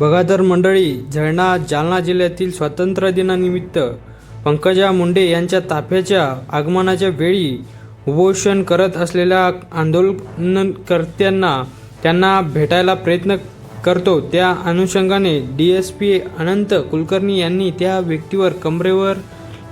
बघा तर मंडळी झळणा जालना जिल्ह्यातील स्वातंत्र्य दिनानिमित्त पंकजा मुंडे यांच्या ताफ्याच्या आगमनाच्या वेळी उपोषण करत असलेल्या आंदोलनकर्त्यांना त्यांना भेटायला प्रयत्न करतो. त्या अनुषंगाने D S P Anant Kulkarni यांनी त्या व्यक्तीवर कमरेवर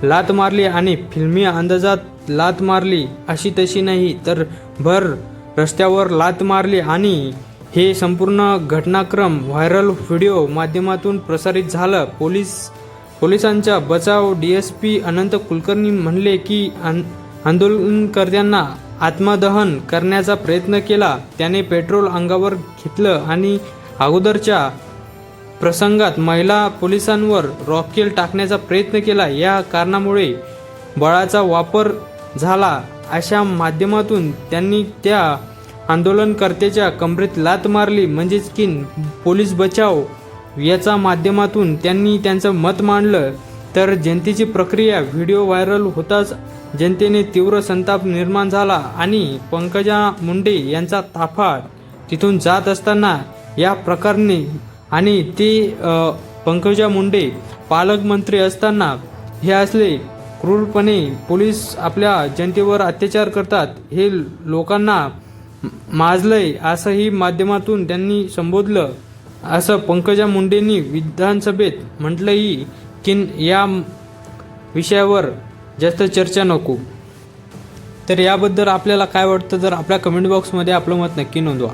लात मारली आणि फिल्मी अंदाजात लात मारली. अशी तशी नाही तर भर रस्त्यावर लात मारली आणि हे संपूर्ण घटनाक्रम व्हायरल व्हिडिओ माध्यमातून प्रसारित झालं. पोलीस पोलिसांचा बचाव D S P Anant Kulkarni म्हणले की आंदोलनकर्त्यांना आत्मदहन करण्याचा प्रयत्न केला. त्याने पेट्रोल अंगावर घेतलं आणि अगोदरच्या प्रसंगात महिला पोलिसांवर रॉकेल टाकण्याचा प्रयत्न केला. या कारणामुळे बळाचा वापर झाला. अशा माध्यमातून त्यांनी त्या आंदोलनकर्त्याच्या कमरेत लात मारली. म्हणजेच की पोलीस बचाव याच्या माध्यमातून त्यांनी त्यांचं मत मांडलं. तर जनतेची प्रक्रिया व्हिडिओ व्हायरल होताच जनतेने तीव्र संताप निर्माण झाला आणि पंकजा मुंडे यांचा ताफा तिथून जात असताना या प्रकरणी आणि ते पंकजा मुंडे पालकमंत्री असताना हे असले क्रूरपणे पोलीस आपल्या जनतेवर अत्याचार करतात. हे लोकांना माजलंय असंही माध्यमातून त्यांनी संबोधलं. असं पंकजा मुंडेंनी विधानसभेत म्हटलंही की या विषयावर जास्त चर्चा नको. तर याबद्दल आपल्याला काय वाटतं जर आपल्या कमेंट बॉक्समध्ये आपलं मत नक्की नोंदवा.